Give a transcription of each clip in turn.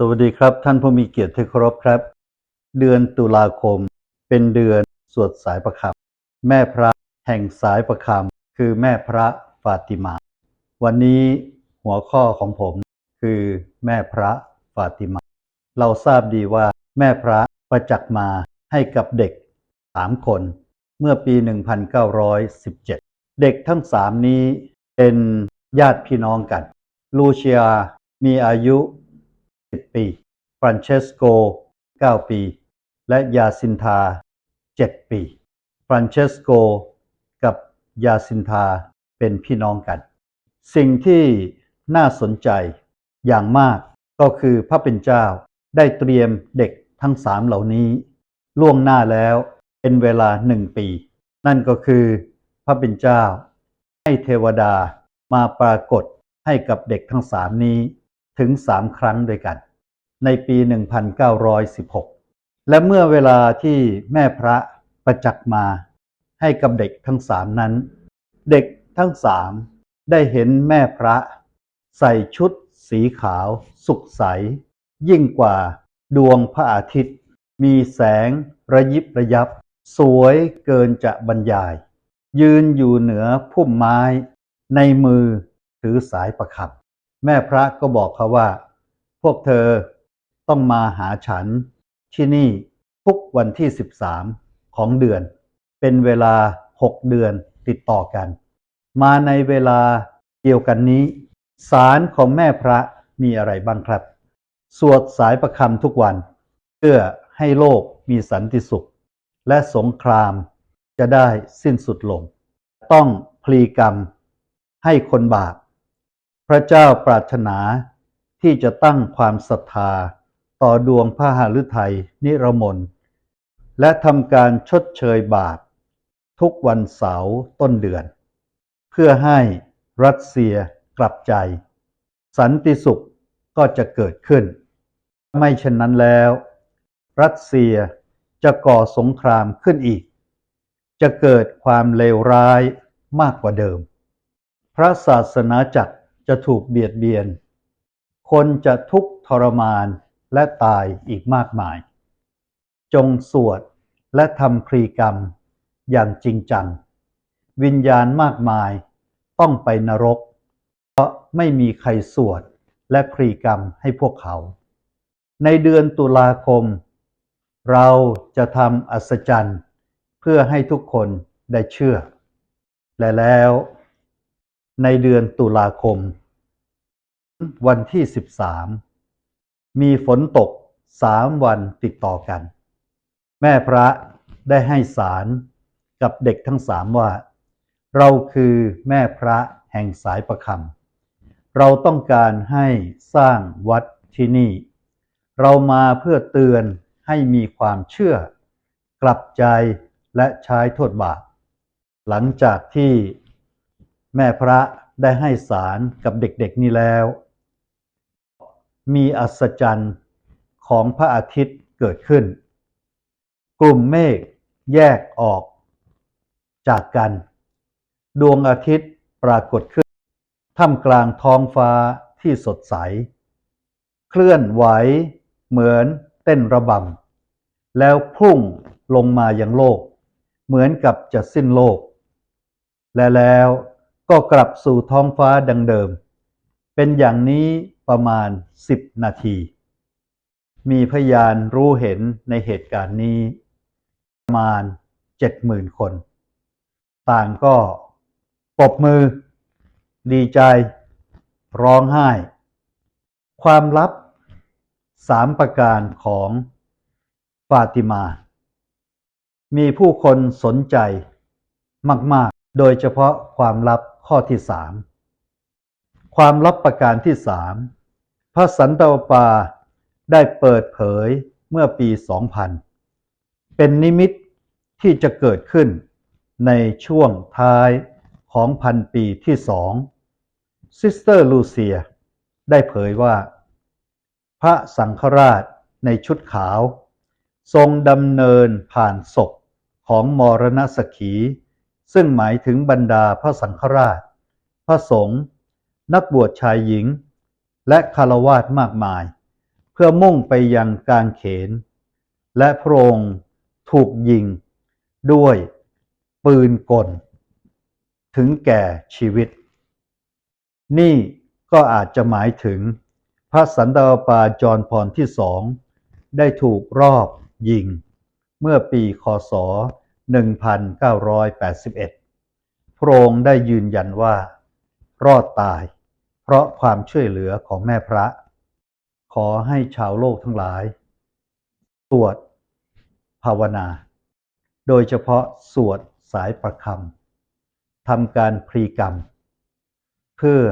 สวัสดีครับ ท่านผู้มีเกียรติที่เคารพครับ เดือนตุลาคม เป็นเดือนสวดสายประคำแม่พระแห่งสายประคำคือแม่พระฟาติมา วันนี้หัวข้อของผมคือแม่พระฟาติมา เราทราบดีว่าแม่พระประจักษ์มาให้กับเด็กสามคน เมื่อปี 1917 เด็กทั้งสามนี้เป็นญาติพี่น้องกัน ลูเชียมีอายุ 10 ปี ฟรานเชสโก 9 ปี และยาซินทา 7 ปี ฟรานเชสโก กับยาซินทาเป็นพี่น้องกัน สิ่งที่น่าสนใจอย่างมากก็คือพระเป็นเจ้าได้เตรียมเด็กทั้งสามเหล่านี้ ล่วงหน้าแล้วเป็นเวลาหนึ่งปี นั่นก็คือพระเป็นเจ้า ให้เทวดามาปรากฏให้กับเด็กทั้งสามนี้ ถึงสามครั้งด้วยกัน ในปี 1916 และเมื่อเวลาที่แม่พระประจักษ์มาให้กับเด็กทั้งสามนั้น เด็กทั้งสามได้เห็นแม่พระ ใส่ชุดสีขาว สุขใส ยิ่งกว่าดวงพระอาทิตย์ มีแสงระยิบระยับ สวยเกินจะบรรยาย ยืนอยู่เหนือพุ่มไม้ ในมือถือสายประคับ แม่พระก็บอกเขาว่า พวกเธอต้องมาหาฉันที่นี่ทุกวันที่ 13 ของเดือน เป็นเวลา 6 เดือนติดต่อกัน มาในเวลาเดียวกันนี้ สารของแม่พระมีอะไรบ้างครับ สวดสายประคำทุกวัน เพื่อให้โลกมีสันติสุข และสงครามจะได้สิ้นสุดลง ต้องพลีกรรมให้คนบาป พระเจ้าปรารถนาที่จะตั้งความศรัทธาต่อดวงพระหฤทัยนิรมนและทำการชดเชยบาป ทุกวันเสาร์ต้นเดือน เพื่อให้รัสเซียกลับใจ สันติสุขก็จะเกิดขึ้น ไม่เช่นนั้นแล้ว รัสเซียจะก่อสงครามขึ้นอีก จะเกิดความเลวร้ายมากกว่าเดิม พระศาสนาจักร จะถูกเบียดเบียน คนจะทุกข์ทรมานและตายอีกมากมาย จงสวดและทำพรีกรรมอย่างจริงจัง วิญญาณมากมายต้องไปนรก เพราะไม่มีใครสวดและพรีกรรมให้พวกเขา ในเดือนตุลาคม เราจะทำอัศจรรย์ เพื่อให้ทุกคนได้เชื่อ และแล้ว ในเดือนตุลาคม วันที่ 13 มีฝนตกสามวันติดต่อกัน แม่พระได้ให้สารกับเด็กทั้งสามว่า เราคือแม่พระแห่งสายประคำเราต้องการให้สร้างวัดที่นี่ เรามาเพื่อเตือนให้มีความเชื่อ กลับใจและใช้โทษบาปหลังจากที่ แม่พระได้ให้สารกับเด็กๆนี้แล้ว มีอัศจรรย์ของพระอาทิตย์เกิดขึ้น กลุ่มเมฆแยกออกจากกัน ดวงอาทิตย์ปรากฏขึ้น ท่ามกลางท้องฟ้าที่สดใส เคลื่อนไหวเหมือนเต้นระบำ แล้วพุ่งลงมายังโลก เหมือนกับจะสิ้นโลก และแล้ว ก็กลับสู่ท้องฟ้าดังเดิม เป็นอย่างนี้ประมาณ10นาที มีพยานรู้เห็นในเหตุการณ์นี้ ประมาณ70,000คน ต่างก็ปรบมือ ดีใจ ร้องไห้ ความลับสามประการของฟาติมา มีผู้คนสนใจมาก ๆ โดยเฉพาะความลับ ข้อที่สามความลับประการที่สามพระสันตะปาได้เปิดเผยเมื่อปี 2000 เป็นนิมิตที่จะเกิดขึ้นในช่วงท้ายของพันปีที่สองซิสเตอร์ลูเซียได้เผยว่า พระสังฆราชในชุดขาว ทรงดำเนินผ่านศพของมรณสขี ซึ่งหมายถึงบรรดาพระสังฆราช พระสงฆ์นักบวชชายหญิง และคารวาสมากมาย เพื่อมุ่งไปยังกางเขน และพระองค์ถูกยิง ด้วยปืนกล ถึงแก่ชีวิต นี่ก็อาจจะหมายถึง พระสันตะปาจรพรที่สองได้ถูกรอบยิง เมื่อปีคศ 1981 พระองค์ได้ยืนยันว่า รอดตาย เพราะความช่วยเหลือของแม่พระ ขอให้ชาวโลกทั้งหลาย สวด ภาวนา โดยเฉพาะสวดสายประคำทำการพรีกรรม เพื่อ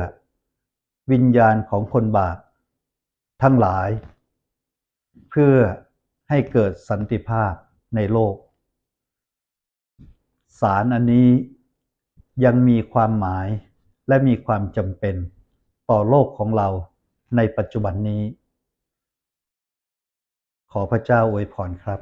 วิญญาณของคนบาปทั้งหลาย เพื่อให้เกิดสันติภาพในโลก สารอันนี้ยังมีความหมายและมีความจำเป็นต่อโลกของเราในปัจจุบันนี้ ขอพระเจ้าอวยพรครับ